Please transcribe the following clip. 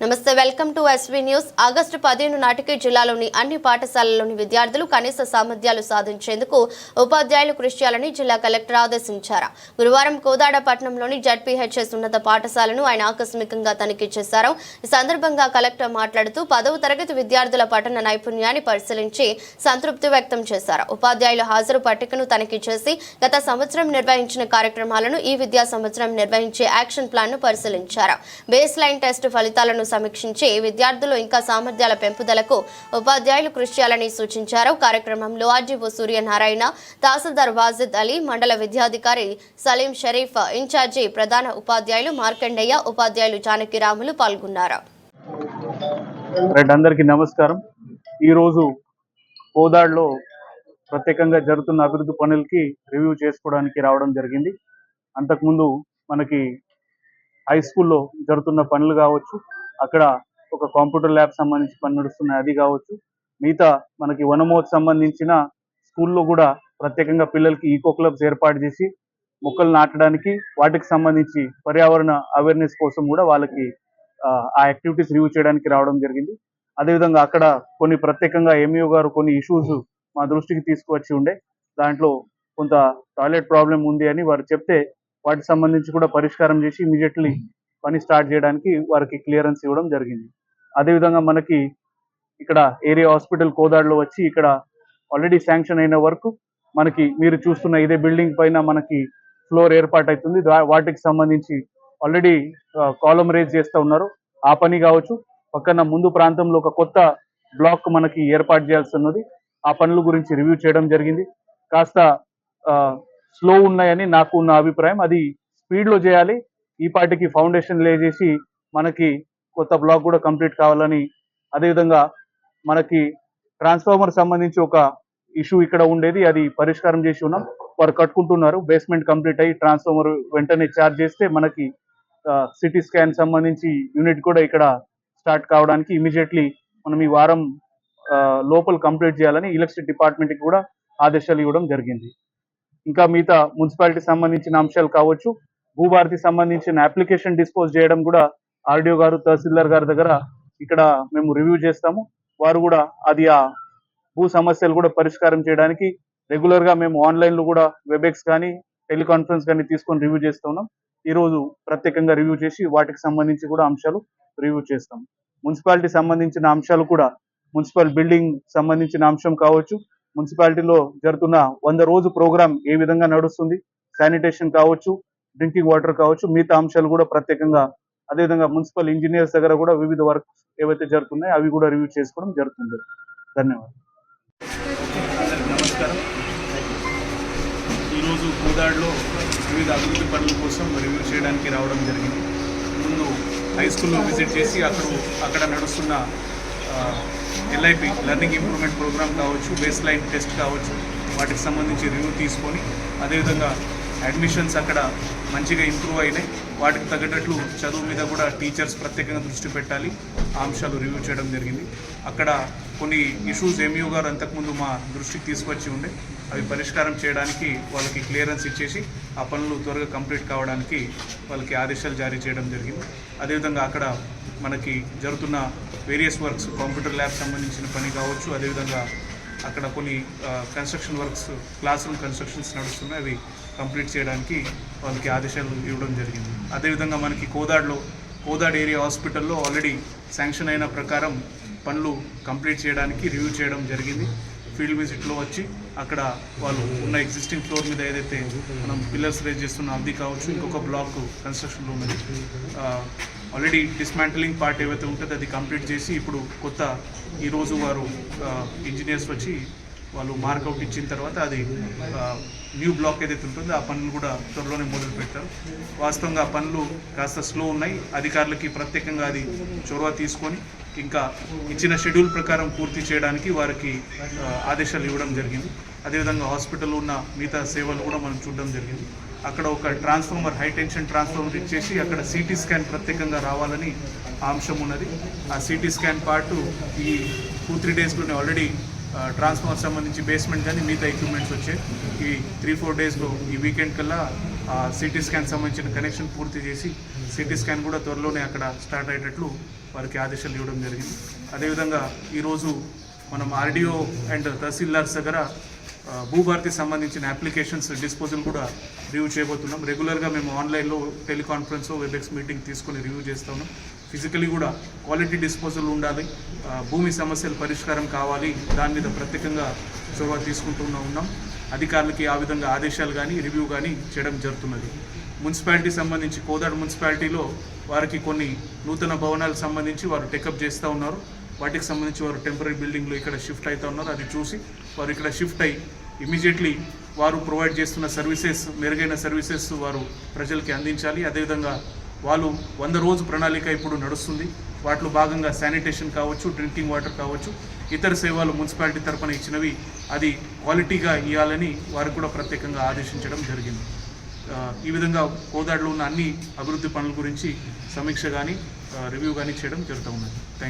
నమస్తే welcome to SV news. August పదిహేను నాటికి జిల్లాలోని అన్ని పాఠశాలలోని విద్యార్థులు కనీస సామర్థ్యాలు సాధించేందుకు ఉపాధ్యాయులు కృషి చేయాలని జిల్లా కలెక్టర్ ఆదేశించారు. గురువారం కోదాడ పట్టణంలోని జడ్పీహెచ్ఎస్ ఉన్నత పాఠశాలను ఆయన ఆకస్మికంగా తనిఖీ చేశారు. ఈ సందర్భంగా కలెక్టర్ మాట్లాడుతూ పదవ తరగతి విద్యార్థుల పఠన నైపుణ్యాన్ని పరిశీలించి సంతృప్తి వ్యక్తం చేశారు. ఉపాధ్యాయుల హాజరు పట్టికను తనిఖీ చేసి గత సంవత్సరం నిర్వహించిన కార్యక్రమాలను ఈ విద్యా సంవత్సరం నిర్వహించే యాక్షన్ ప్లాన్ను పరిశీలించారు. బేస్ లైన్ టెస్ట్ ఫలితాలను సమీక్షించి విద్యార్థులు ఇంకా సామర్థ్యాల పెంపుదలకు ఉపాధ్యాయులు కృషి చేయాలని సూచించారు. కార్యక్రమంలో ఆర్జీఓ సూర్యనారాయణ తహసీల్దార్ వాజిద్ అలీ మండల విద్యాధికారి సలీం షరీఫ్ ఇన్ఛార్జి ప్రధాన ఉపాధ్యాయులు మార్కండయ్య ఉపాధ్యాయులు జానకిరాములు పాల్గొన్నారు. రైట్ అందరికీ నమస్కారం. ఈరోజు కోదాడ్లో ప్రత్యేకంగా జరుగుతున్న అభివృద్ధి పనులకి రివ్యూ చేసుకోవడానికి రావడం జరిగింది. అంతకుముందు మనకి హై స్కూల్లో జరుగుతున్న పనులు కావచ్చు అక్కడ ఒక కంప్యూటర్ ల్యాబ్ సంబంధించి పని నడుస్తున్నాయి. అది కావచ్చు. మిగతా మనకి వనమోత్ సంబంధించిన స్కూల్లో కూడా ప్రత్యేకంగా పిల్లలకి ఈకో క్లబ్స్ ఏర్పాటు చేసి మొక్కలు నాటడానికి వాటికి సంబంధించి పర్యావరణ అవేర్నెస్ కోసం కూడా వాళ్ళకి ఆ, యాక్టివిటీస్ రివ్యూ చేయడానికి రావడం జరిగింది. అదేవిధంగా అక్కడ కొన్ని ప్రత్యేకంగా ఎంఈఓ గారు కొన్ని ఇష్యూస్ మా దృష్టికి తీసుకువచ్చి ఉండే. దాంట్లో కొంత టాయిలెట్ ప్రాబ్లం ఉంది అని వారు చెప్తే వాటికి సంబంధించి కూడా పరిష్కారం చేసి ఇమీడియట్లీ పని స్టార్ట్ చేయడానికి వారికి క్లియరెన్స్ ఇవ్వడం జరిగింది. అదేవిధంగా మనకి ఇక్కడ ఏరియా హాస్పిటల్ కోదాడులో వచ్చి ఇక్కడ ఆల్రెడీ శాంక్షన్ అయిన వరకు మనకి మీరు చూస్తున్న ఇదే బిల్డింగ్ పైన మనకి ఫ్లోర్ ఏర్పాటు అవుతుంది వాటికి సంబంధించి ఆల్రెడీ కాలం రేజ్ చేస్తూ ఉన్నారు. ఆ పని కావచ్చు పక్కన ముందు ప్రాంతంలో ఒక కొత్త బ్లాక్ మనకి ఏర్పాటు చేయాల్సి ఉన్నది. ఆ పనుల గురించి రివ్యూ చేయడం జరిగింది. కాస్త స్లో ఉన్నాయని నాకు ఉన్న అభిప్రాయం. అది స్పీడ్లో చేయాలి ఈ పాటికి ఫౌండేషన్ లేజేసి మనకి కొత్త బ్లాక్ కూడా కంప్లీట్ కావాలని అదేవిధంగా మనకి ట్రాన్స్ఫార్మర్ సంబంధించి ఒక ఇష్యూ ఇక్కడ ఉండేది అది పరిష్కారం చేసి ఉన్నాం. వారు కట్టుకుంటున్నారు బేస్మెంట్ కంప్లీట్ అయ్యి ట్రాన్స్ఫార్మర్ వెంటనే ఛార్జ్ చేస్తే మనకి సిటీ స్కాన్ సంబంధించి యూనిట్ కూడా ఇక్కడ స్టార్ట్ కావడానికి ఇమీడియట్లీ మనం ఈ వారం లోపల కంప్లీట్ చేయాలని ఎలక్ట్రిసిటీ డిపార్ట్మెంట్కి కూడా ఆదేశాలు ఇవ్వడం జరిగింది. ఇంకా మిగతా మున్సిపాలిటీ సంబంధించిన అంశాలు కావచ్చు భూభారతి సంబంధించిన అప్లికేషన్ డిస్పోజ్ చేయడం కూడా ఆర్డీఓ గారు తహసీల్దార్ గారి దగ్గర ఇక్కడ మేము రివ్యూ చేస్తాము. వారు కూడా అది ఆ భూ సమస్యలు కూడా పరిష్కారం చేయడానికి రెగ్యులర్గా మేము ఆన్లైన్లో కూడా వెబెక్స్ కానీ టెలికాన్ఫరెన్స్ కానీ తీసుకొని రివ్యూ చేస్తున్నాం ఈ రోజు ప్రత్యేకంగా రివ్యూ చేసి వాటికి సంబంధించి కూడా అంశాలు రివ్యూ చేస్తాం. మున్సిపాలిటీ సంబంధించిన అంశాలు కూడా మున్సిపల్ బిల్డింగ్ సంబంధించిన అంశం కావచ్చు మున్సిపాలిటీలో జరుగుతున్న వంద రోజు ప్రోగ్రాం ఏ విధంగా నడుస్తుంది శానిటేషన్ కావచ్చు డ్రింకింగ్ వాటర్ కావచ్చు మిగతా అంశాలు కూడా ప్రత్యేకంగా అదేవిధంగా మున్సిపల్ ఇంజనీర్స్ దగ్గర కూడా వివిధ వర్క్ ఏవైతే జరుగుతున్నాయో అవి కూడా రివ్యూ చేసుకోవడం జరుగుతుంది. ధన్యవాదాలు. నమస్కారం. ఈరోజు కోదాడులో వివిధ అభివృద్ధి పనుల కోసం రివ్యూ చేయడానికి రావడం జరిగింది. ముందు హై స్కూల్లో విజిట్ చేసి అక్కడ అక్కడ నడుస్తున్న ఎల్ఐపి లెర్నింగ్ ఇంప్రూవ్మెంట్ ప్రోగ్రామ్ కావచ్చు బేస్ లైన్ టెస్ట్ కావచ్చు వాటికి సంబంధించి రివ్యూ తీసుకొని అదేవిధంగా అడ్మిషన్స్ అక్కడ మంచిగా ఇంప్రూవ్ అయినాయి. వాటికి తగ్గట్టు చదువు మీద కూడా టీచర్స్ ప్రత్యేకంగా దృష్టి పెట్టాలి. ఆ అంశాలు రివ్యూ చేయడం జరిగింది. అక్కడ కొన్ని ఇష్యూస్ ఎంఈఓ గారు అంతకుముందు మా దృష్టికి తీసుకొచ్చి ఉండే. అవి పరిష్కారం చేయడానికి వాళ్ళకి క్లియరెన్స్ ఇచ్చేసి ఆ పనులు త్వరగా కంప్లీట్ కావడానికి వాళ్ళకి ఆదేశాలు జారీ చేయడం జరిగింది. అదేవిధంగా అక్కడ మనకి జరుగుతున్న వేరియస్ వర్క్స్ కంప్యూటర్ ల్యాబ్ సంబంధించిన పని కావచ్చు అదేవిధంగా అక్కడ కొన్ని construction works class room constructions నడుస్తున్నాయి. అవి కంప్లీట్ చేయడానికి వాళ్ళకి ఆదేశాలు ఇవ్వడం జరిగింది. అదేవిధంగా మనకి కోదాడ్లో కోదాడ్ ఏరియా హాస్పిటల్లో ఆల్రెడీ శాంక్షన్ అయిన ప్రకారం పనులు కంప్లీట్ చేయడానికి రివ్యూ చేయడం జరిగింది. ఫీల్డ్ విజిట్లో వచ్చి అక్కడ వాళ్ళు ఉన్న ఎగ్జిస్టింగ్ ఫ్లోర్ మీద ఏదైతే మనం పిల్లర్స్ రేజ్ చేస్తున్న అది కావచ్చు ఇంకొక బ్లాక్ కన్స్ట్రక్షన్లో ఉన్నది ఆల్రెడీ డిస్మాంటలింగ్ పార్ట్ ఏవైతే ఉంటుందో అది కంప్లీట్ చేసి ఇప్పుడు కొత్త ఈరోజు వారు ఇంజనీర్స్ వచ్చి వాళ్ళు మార్కౌట్ ఇచ్చిన తర్వాత అది న్యూ బ్లాక్ ఏదైతే ఉంటుందో ఆ పనులు కూడా త్వరలోనే మొదలు పెట్టారు. వాస్తవంగా ఆ పనులు కాస్త స్లో ఉన్నాయి. అధికారులకి ప్రత్యేకంగా అది చొరవ తీసుకొని ఇంకా ఇచ్చిన షెడ్యూల్ ప్రకారం పూర్తి చేయడానికి వారికి ఆదేశాలు ఇవ్వడం జరిగింది. అదేవిధంగా హాస్పిటల్లో ఉన్న మిగతా సేవలు కూడా మనం చూడడం జరిగింది. అక్కడ ఒక ట్రాన్స్ఫార్మర్ హై టెన్షన్ ట్రాన్స్ఫార్మర్ ఇచ్చేసి అక్కడ సిటీ స్కాన్ ప్రత్యేకంగా రావాలని అంశం ఉన్నది. ఆ సిటీ స్కాన్ పాటు ఈ టూ త్రీ డేస్లోనే ఆల్రెడీ ట్రాన్స్ఫార్మర్ సంబంధించి బేస్మెంట్ కానీ మిగతా ఎక్విప్మెంట్స్ వచ్చాయి ఈ త్రీ ఫోర్ డేస్లో ఈ వీకెండ్ కల్లా సిటీ స్కాన్ సంబంధించిన కనెక్షన్ పూర్తి చేసి సిటీ స్కాన్ కూడా త్వరలోనే అక్కడ స్టార్ట్ అయ్యేటట్లు వారికి ఆదేశాలు ఇవ్వడం జరిగింది. అదేవిధంగా ఈరోజు మనం ఆర్డీఓ అండ్ తహసీల్దార్స్ దగ్గర భూభారతి సంబంధించిన అప్లికేషన్స్ డిస్పోజల్ కూడా రివ్యూ చేయబోతున్నాం. రెగ్యులర్గా మేము ఆన్లైన్లో టెలికాన్ఫరెన్స్ వెబ్ఎక్స్ మీటింగ్ తీసుకొని రివ్యూ చేస్తాము ఫిజికలీ కూడా క్వాలిటీ డిస్పోజల్ ఉండాలి. భూమి సమస్యల పరిష్కారం కావాలి. దాని మీద ప్రత్యేకంగా చొరవ తీసుకుంటూ ఉన్నాం. అధికారులకి ఆ విధంగా ఆదేశాలు కానీ రివ్యూ కానీ చేయడం జరుగుతున్నది. మున్సిపాలిటీ సంబంధించి కోదాడ మున్సిపాలిటీలో వారికి కొన్ని నూతన భవనాలకు సంబంధించి వారు టెకప్ చేస్తూ ఉన్నారు. వాటికి సంబంధించి వారు టెంపరీ బిల్డింగ్లు ఇక్కడ షిఫ్ట్ అవుతూ ఉన్నారు. అది చూసి వారు ఇక్కడ షిఫ్ట్ అయ్యి ఇమీడియట్లీ వారు ప్రొవైడ్ చేస్తున్న సర్వీసెస్ మెరుగైన సర్వీసెస్ వారు ప్రజలకి అందించాలి. అదేవిధంగా వాళ్ళు వంద రోజు ప్రణాళిక ఇప్పుడు నడుస్తుంది. వాటిలో భాగంగా శానిటేషన్ కావచ్చు డ్రింకింగ్ వాటర్ కావచ్చు ఇతర సేవలు మున్సిపాలిటీ తరపున ఇచ్చినవి అది క్వాలిటీగా ఇవ్వాలని వారు కూడా ప్రత్యేకంగా ఆదేశించడం జరిగింది. ఈ విధంగా కోదాడులో ఉన్న అన్ని అభివృద్ధి పనుల గురించి సమీక్ష కానీ రివ్యూ కానీ చేయడం జరుగుతూ ఉన్నది. థ్యాంక్